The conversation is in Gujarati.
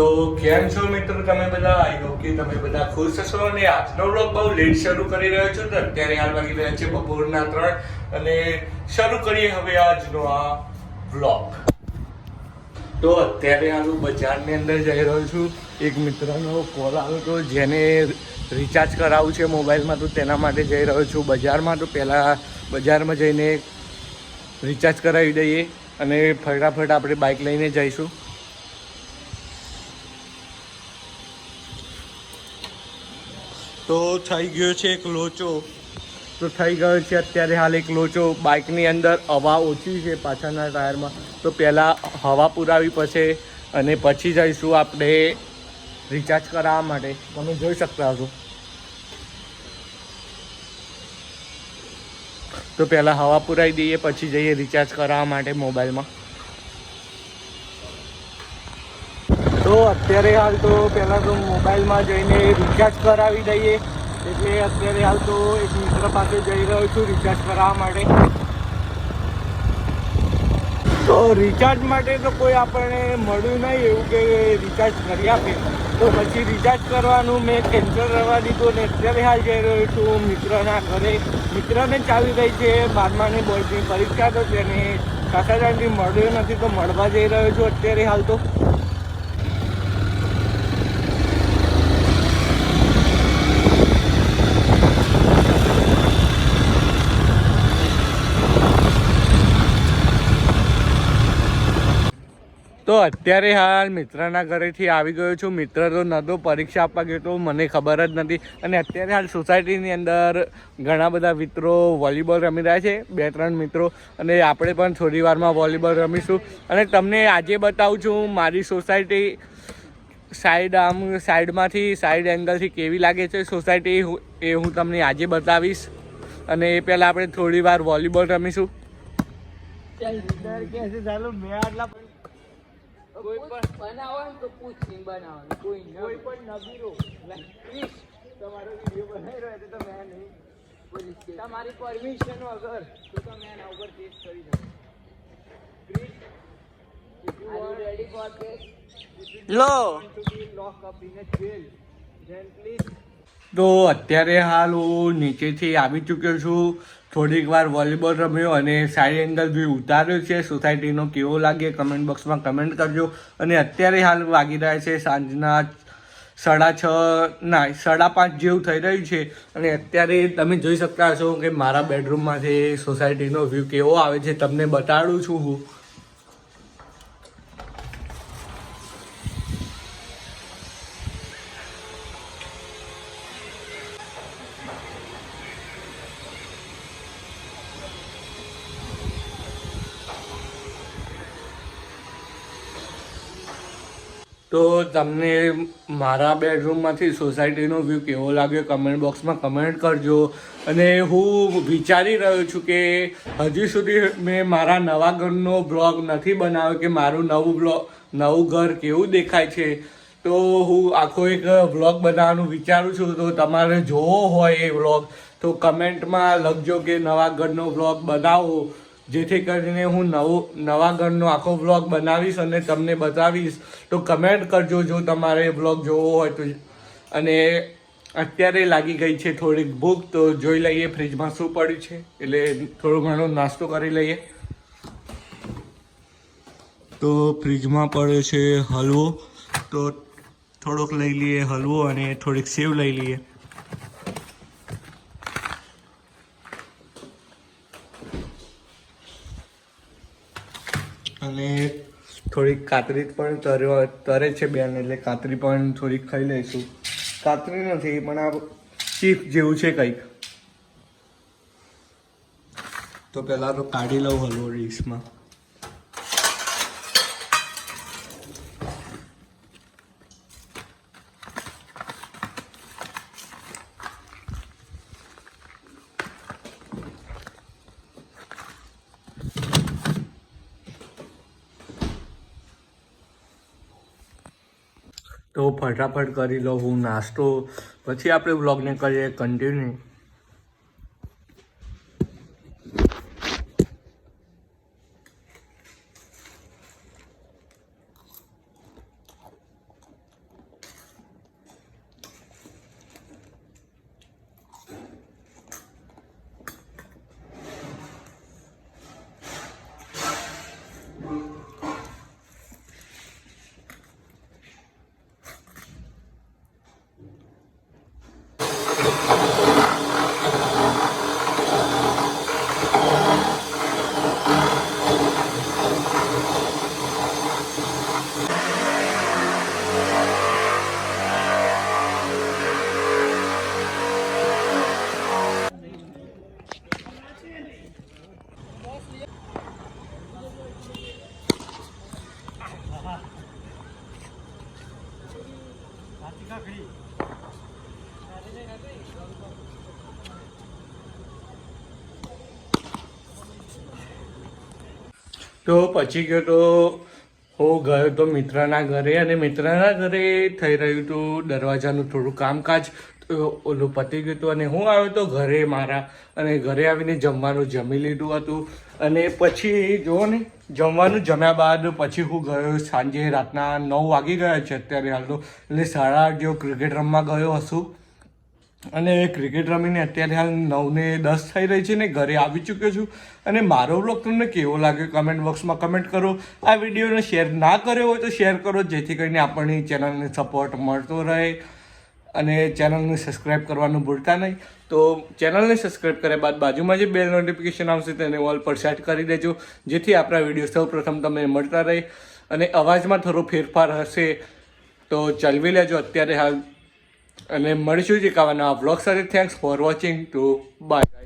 તો કેમ છો મિત્રો? તમે બધા? આઈ હોપ કે તમે બધા ખુશ હશો અને આજનો વ્લોગ બહુ લેટ શરૂ કરી રહ્યો છું, તો અત્યારે હાલ વાગી રહ્યા છે બપોરના ત્રણ અને શરૂ કરીએ હવે આજનો આ વ્લોગ તો અત્યારે હાલ બજારની અંદર જઈ રહ્યો છું. એક મિત્રનો કોલ આવ્યો હતો, જેને રિચાર્જ કરાવવું છે મોબાઈલમાં, તો તેના માટે જઈ રહ્યો છું બજારમાં. તો પહેલાં બજારમાં જઈને રિચાર્જ કરાવી દઈએ અને ફટાફટ આપણે બાઇક લઈને જઈશું. તો થઈ ગયો છે એક લોચો. તો થઈ ગયો છે અત્યારે હાલ એક લોચો બાઇકની અંદર, હવા ઓછી છે પાછળના ટાયરમાં. તો પહેલાં હવા પુરાવી પછી અને પછી જઈશું આપણે રિચાર્જ કરાવવા માટે. તમે જોઈ શકતા હશો. તો પહેલાં હવા પુરાવી દઈએ, પછી જઈએ રિચાર્જ કરાવવા માટે મોબાઈલમાં. તો અત્યારે હાલ તો પહેલાં તો મોબાઈલમાં જઈને રિચાર્જ કરાવી દઈએ. એટલે અત્યારે હાલ તો એક મિત્ર પાસે જઈ રહ્યો છું રિચાર્જ કરાવવા માટે. તો રિચાર્જ માટે તો કોઈ આપણને મળ્યું નહીં એવું કે રિચાર્જ કરી આપે. તો પછી રિચાર્જ કરવાનું મેં કેન્સલ કરવા દીધું ને અત્યારે હાલ જઈ રહ્યો છું મિત્રના ઘરે. મિત્રને ચાલી રહી છે બારમાની બોર્ડની પરીક્ષા તો તેને કાકાજાનથી મળ્યો નથી તો મળવા જઈ રહ્યો છું અત્યારે હાલ તો. તો અત્યારે હાલ મિત્રના ઘરેથી આવી ગયો છું. મિત્ર તો નહોતો પરીક્ષા આપવા ગયો તો મને ખબર જ નથી. અને અત્યારે હાલ સોસાયટીની અંદર ઘણા બધા મિત્રો વોલીબોલ રમી રહ્યા છે. બે ત્રણ મિત્રો. અને આપણે પણ થોડી વારમાં વોલીબોલ રમીશું. અને તમને આજે બતાવું છું મારી સોસાયટી સાઈડ આમ સાઈડમાંથી, સાઈડ એંગલથી કેવી લાગે છે સોસાયટી. એ હું તમને આજે બતાવીશ. અને એ પહેલાં આપણે થોડી વાર વોલીબોલ રમીશું. કોઈ પણ બનાવો ને તો પૂછીને બનાવવાનું કોઈ કોઈ પણ નબીરો. પ્લીઝ તમારો વીડિયો બનાવી રહ્યો તો મેં નહીં. તમારી પરમિશન વગર તો તમે એના ઉપર કેસ કરી શકો. Are you ready for this? લો. તો અત્યારે હાલ હું નીચેથી આવી ચૂક્યો છું. થોડીક વાર વોલીબોલ રમ્યો અને સાઈડ એંગલ વ્યૂ ઉતાર્યો છે સોસાયટીનો કેવો લાગે કમેન્ટ બોક્સમાં કમેન્ટ કરજો. અને અત્યારે હાલ વાગી રહ્યા છે સાંજના સાડા છ, ના, સાડા પાંચ જેવું થઈ રહ્યું છે. અને અત્યારે તમે જોઈ શકતા હશો કે મારા બેડરૂમમાંથી સોસાયટીનો વ્યૂ કેવો આવે છે. તમને બતાડું છું હું. તો તમને મારા બેડરૂમમાંથી સોસાયટીનો વ્યૂ કેવો લાગ્યો? કમેન્ટ બોક્સમાં કમેન્ટ કરજો. અને હું વિચારી રહ્યો છું કે હજી સુધી મેં મારા નવા ઘરનો બ્લોગ નથી બનાવ્યો કે મારું નવું બ્લોગ નવું ઘર કેવું દેખાય છે. તો હું આખો એક વ્લોગ બનાવવાનું વિચારું છું. તો તમારે જોવો હોય એ વ્લોગ તો કમેન્ટમાં લખજો કે નવા ઘરનો વ્લોગ બનાવો. જેથી કરીને હું નવું નવા ઘરનો આખો વ્લોગ બનાવીશ અને તમને બતાવીશ. તો કમેન્ટ કરજો જો તમારે વ્લોગ જોવો હોય તો. અને અત્યારે લાગી ગઈ છે થોડીક ભૂખ, તો જોઈ લઈએ ફ્રીજમાં શું પડ્યું છે. એટલે થોડો ઘણો નાસ્તો કરી લઈએ. તો ફ્રીજમાં પડ્યો છે હલવો. તો થોડોક લઈ લઈએ હલવો અને થોડીક સેવ લઈ લઈએ અને થોડીક કાતરી પણ તરવા તરે છે બેન, એટલે કાતરી પણ થોડીક ખાઈ લઈશું. કાતરી નથી, પણ આ ચીપ જેવું છે કંઈક. તો પહેલાં તો કાઢી લઉં હલવો ડીશમાં. તો ફટાફટ કરી લો હું નાસ્તો. પછી આપણે વ્લોગને કરીએ કન્ટિન્યુ તો પછી ગયો તો હું ગયો તો મિત્રના ઘરે અને મિત્રના ઘરે થઈ રહ્યું હતું દરવાજાનું થોડું કામકાજ. ઓલું પતી ગયું હતું અને હું આવ્યો તો ઘરે મારા અને ઘરે આવીને જમવાનું જમી લીધું હતું. અને પછી જુઓ ને, જમવાનું જમ્યા બાદ પછી હું ગયો સાંજે રાતના નવ વાગી ગયા છે અત્યારે હાલ તો. એટલે સાડા આઠ જેવો ક્રિકેટ રમવા ગયો હશું. અને ક્રિકેટ રમીને અત્યારે હાલ નવને દસ થઈ રહી છે ને ઘરે આવી ચૂક્યો છું. અને મારો બ્લોગ તમને કેવો લાગ્યો કમેન્ટ બોક્સમાં કમેન્ટ કરો. આ વિડીયોને શેર ના કર્યો હોય તો શેર કરો, જેથી કરીને આપણી ચેનલને સપોર્ટ મળતો રહે. અને ચેનલને સબસ્ક્રાઈબ કરવાનું ભૂલતા નહીં. તો ચેનલને સબસ્ક્રાઈબ કર્યા બાદ બાજુમાં જે બેલ નોટિફિકેશન આવશે તેને ઓલ પર સેટ કરી દેજો. જેથી આપણા વીડિયો સૌ પ્રથમ તમને મળતા રહે અને અવાજમાં થોડો ફેરફાર હશે તો ચલવી લેજો અત્યારે હાલ. અને મળીશું જે નવા બ્લોગ સાથે. Thanks for watching to bye